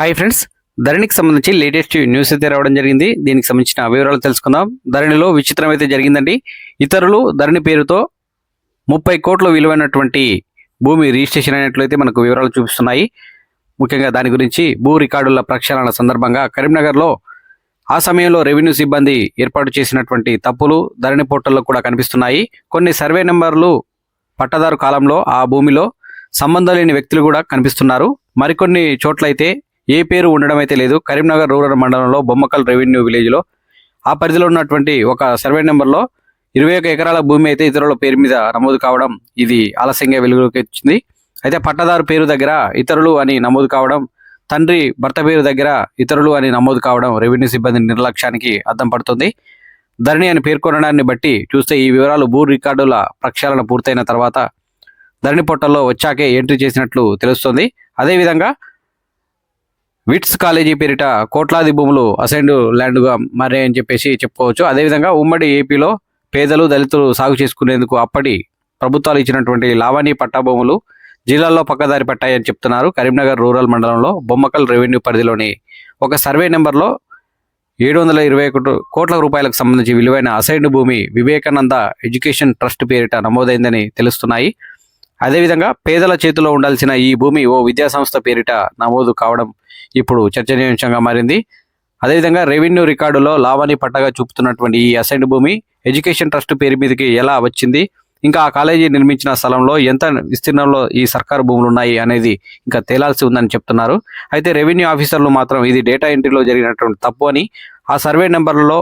Hi friends ధరణికి సంబంధించి latest news అయితే రావడం జరిగింది. దీనికి సంబంధించిన వివరాలు తెలుసుకుందాం. ధరణిలో విచిత్రం అయితే జరిగిందండి. ఇతరులు ధరణి పేరుతో ముప్పై కోట్ల విలువైనటువంటి భూమి రిజిస్ట్రేషన్ అయినట్లయితే మనకు వివరాలు చూపిస్తున్నాయి. ముఖ్యంగా దాని గురించి భూ రికార్డుల ప్రక్షాళన సందర్భంగా కరీంనగర్లో ఆ సమయంలో రెవెన్యూ సిబ్బంది ఏర్పాటు చేసినటువంటి తప్పులు ధరణి పోర్టల్లో కూడా కనిపిస్తున్నాయి. కొన్ని సర్వే నెంబర్లు పట్టదారు కాలంలో ఆ భూమిలో సంబంధం లేని వ్యక్తులు కూడా కనిపిస్తున్నారు. మరికొన్ని చోట్లయితే ఏ పేరు ఉండడం అయితే లేదు. కరీంనగర్ రూరల్ మండలంలో బొమ్మకల్ రెవెన్యూ విలేజ్లో. ఆ పరిధిలో ఉన్నటువంటి ఒక సర్వే నెంబర్లో ఇరవై ఒక ఎకరాల భూమి అయితే ఇతరుల పేరు మీద నమోదు కావడం ఇది ఆలస్యంగా వెలుగులోకి వచ్చింది. అయితే పట్టదారు పేరు దగ్గర ఇతరులు అని నమోదు కావడం తండ్రి భర్త పేరు దగ్గర ఇతరులు అని నమోదు కావడం రెవెన్యూ సిబ్బంది నిర్లక్ష్యానికి అద్దం పడుతుంది. ధరణి అని పేర్కొనడాన్ని బట్టి చూస్తే ఈ వివరాలు భూ రికార్డుల ప్రక్షాళన పూర్తయిన తర్వాత ధరణి పొట్టల్లో వచ్చాకే ఎంట్రీ చేసినట్లు తెలుస్తుంది. అదేవిధంగా విట్స్ కాలేజీ పేరిట కోట్లాది భూములు అసైన్డ్ ల్యాండ్గా మారాయని చెప్పేసి చెప్పుకోవచ్చు. అదేవిధంగా ఉమ్మడి ఏపీలో పేదలు దళితులు సాగు చేసుకునేందుకు అప్పటి ప్రభుత్వాలు ఇచ్చినటువంటి లావణి పట్టా భూములు జిల్లాలో పక్కదారి పట్టాయని చెప్తున్నారు. కరీంనగర్ రూరల్ మండలంలో బొమ్మకల్ రెవెన్యూ పరిధిలోని ఒక సర్వే నెంబర్లో ఏడు వందల ఇరవై ఒకటి కోట్ల రూపాయలకు సంబంధించి విలువైన అసైన్డ్ భూమి వివేకానంద ఎడ్యుకేషన్ ట్రస్ట్ పేరిట నమోదైందని తెలుస్తున్నాయి. అదేవిధంగా పేదల చేతిలో ఉండాల్సిన ఈ భూమి ఓ విద్యాసంస్థ పేరిట నమోదు కావడం ఇప్పుడు చర్చనీయాంశంగా మారింది. అదేవిధంగా రెవెన్యూ రికార్డులో లాభాన్ని పట్టగా చూపుతున్నటువంటి ఈ అసైన్డ్ భూమి ఎడ్యుకేషన్ ట్రస్ట్ పేరు మీదకి ఎలా వచ్చింది? ఇంకా ఆ కాలేజీ నిర్మించిన స్థలంలో ఎంత విస్తీర్ణంలో ఈ సర్కారు భూములు ఉన్నాయి అనేది ఇంకా తేలాల్సి ఉందని చెప్తున్నారు. అయితే రెవెన్యూ ఆఫీసర్లు మాత్రం ఇది డేటా ఎంట్రీలో జరిగినటువంటి తప్పు అని ఆ సర్వే నెంబర్లలో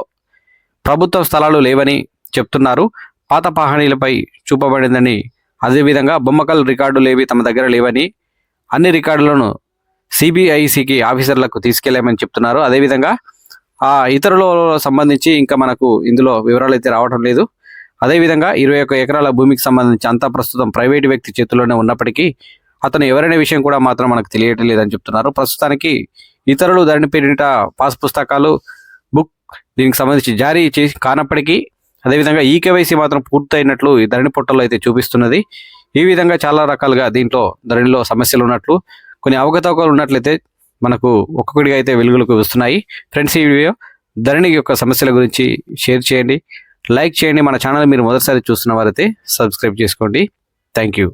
ప్రభుత్వ స్థలాలు లేవని చెప్తున్నారు. పాత పహాణీలపై చూపబడిందని అదేవిధంగా బొమ్మకల్ రికార్డులు ఏవి తమ దగ్గర లేవని అన్ని రికార్డులను సిబిఐసికి ఆఫీసర్లకు తీసుకెళ్ళామని చెప్తున్నారు. అదేవిధంగా ఆ ఇతరుల సంబంధించి ఇంకా మనకు ఇందులో వివరాలు అయితే రావడం లేదు. అదేవిధంగా ఇరవై ఒక్క ఎకరాల భూమికి సంబంధించి అంతా ప్రస్తుతం ప్రైవేటు వ్యక్తి చేతుల్లోనే ఉన్నప్పటికీ అతను ఎవరైన విషయం కూడా మాత్రం మనకు తెలియటం లేదని చెప్తున్నారు. ప్రస్తుతానికి ఇతరులు ధరణి పేరిట పాస్ పుస్తకాలు బుక్ దీనికి సంబంధించి జారీ చేసి కానప్పటికీ అదేవిధంగా ఈ కేవైసీ మాత్రం పూర్తయినట్లు ఈ ధరణి పొట్టలో అయితే చూపిస్తున్నది. ఈ విధంగా చాలా రకాలుగా దీంట్లో ధరణిలో సమస్యలు ఉన్నట్లు కొన్ని అవకతవకలు ఉన్నట్లయితే మనకు ఒక్కొక్కటిగా అయితే వెలుగులకు వస్తున్నాయి. ఫ్రెండ్స్ ఈ వీడియో ధరణి యొక్క సమస్యల గురించి షేర్ చేయండి. లైక్ చేయండి. మన ఛానల్ మీరు మొదటిసారి చూస్తున్న వారైతే సబ్స్క్రైబ్ చేసుకోండి. Thank you.